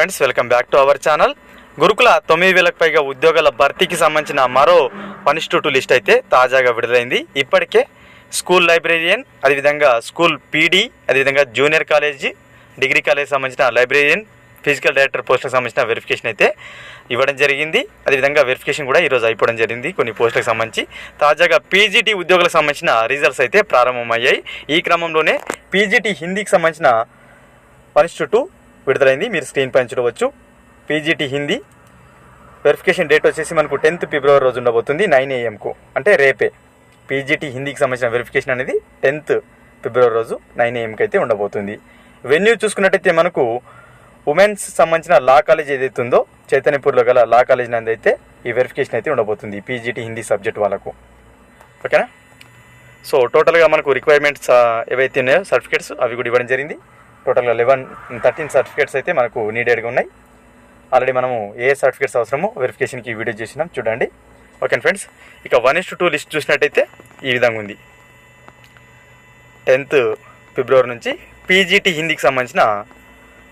Friends welcome back to our channel. Gurukula తొమ్మిది వేలకు పైగా ఉద్యోగాల భర్తీకి సంబంధించిన మరో పనిష్ టూ లిస్ట్ అయితే తాజాగా విడుదలైంది. ఇప్పటికే స్కూల్ లైబ్రేరియన్ అదేవిధంగా స్కూల్ పీడీ అదేవిధంగా జూనియర్ కాలేజీ డిగ్రీ కాలేజ్ సంబంధించిన లైబ్రేరియన్ ఫిజికల్ డైరెక్టర్ పోస్టులకు సంబంధించిన వెరిఫికేషన్ అయితే ఇవ్వడం జరిగింది. అదేవిధంగా వెరిఫికేషన్ కూడా ఈరోజు అయిపోవడం జరిగింది కొన్ని పోస్టులకు సంబంధించి. తాజాగా పీజీటీ ఉద్యోగులకు సంబంధించిన రిజల్ట్స్ అయితే ప్రారంభమయ్యాయి. ఈ క్రమంలోనే పీజీటీ హిందీకి సంబంధించిన పనిష్ టూ విడుదలైంది. మీరు స్క్రీన్ పైన చూడవచ్చు. పీజీటీ హిందీ వెరిఫికేషన్ డేట్ వచ్చేసి మనకు టెన్త్ ఫిబ్రవరి రోజు ఉండబోతుంది నైన్ ఏఎంకు అంటే రేపే. పీజీటీ హిందీకి సంబంధించిన వెరిఫికేషన్ అనేది టెన్త్ ఫిబ్రవరి రోజు నైన్ ఏఎంకి అయితే ఉండబోతుంది. వెన్యూ చూసుకున్నట్టయితే మనకు ఉమెన్స్ సంబంధించిన లా కాలేజ్ ఏదైతే ఉందో చైతన్యపూర్లో గల లా కాలేజ్ నందు అయితే ఈ వెరిఫికేషన్ అయితే ఉండబోతుంది పీజీటీ హిందీ సబ్జెక్ట్ వాళ్ళకు. ఓకేనా? సో టోటల్గా మనకు రిక్వైర్మెంట్స్ ఏవైతే ఉన్నాయో సర్టిఫికేట్స్ అవి కూడా ఇవ్వడం జరిగింది. టోటల్గా లెవెన్ థర్టీన్ సర్టిఫికేట్స్ అయితే మనకు నీడెడ్గా ఉన్నాయి. ఆల్రెడీ మనము ఏ సర్టిఫికేట్స్ అవసరమో వెరిఫికేషన్కి వీడియో చేసినాం చూడండి. ఓకే ఫ్రెండ్స్ ఇక వన్ ఇస్ టూ లిస్ట్ చూసినట్టయితే ఈ విధంగా ఉంది. టెన్త్ ఫిబ్రవరి నుంచి పీజీటీ హిందీకి సంబంధించిన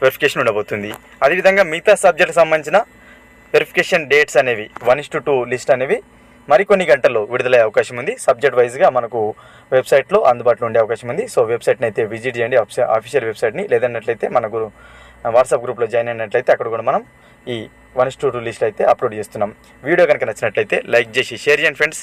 వెరిఫికేషన్ ఉండబోతుంది. అదేవిధంగా మిగతా సబ్జెక్ట్కి సంబంధించిన వెరిఫికేషన్ డేట్స్ అనేవి one is to two list అనేవి మరికొన్ని గంటల్లో విడుదలయ్యే అవకాశం ఉంది. సబ్జెక్ట్ వైజ్గా మనకు వెబ్సైట్లో అందుబాటులో ఉండే అవకాశం ఉంది. సో వెబ్సైట్ని అయితే విజిట్ చేయండి. అఫీషియల్ వెబ్సైట్ని లేదన్నట్లయితే మనకు వాట్సాప్ గ్రూప్లో జాయిన్ అయినట్లయితే అక్కడ కూడా మనం ఈ వన్ టూ టూ లిస్ట్ అయితే అప్లోడ్ చేస్తున్నాం. వీడియో కనుక నచ్చినట్లయితే లైక్ చేసి షేర్ చేయండి ఫ్రెండ్స్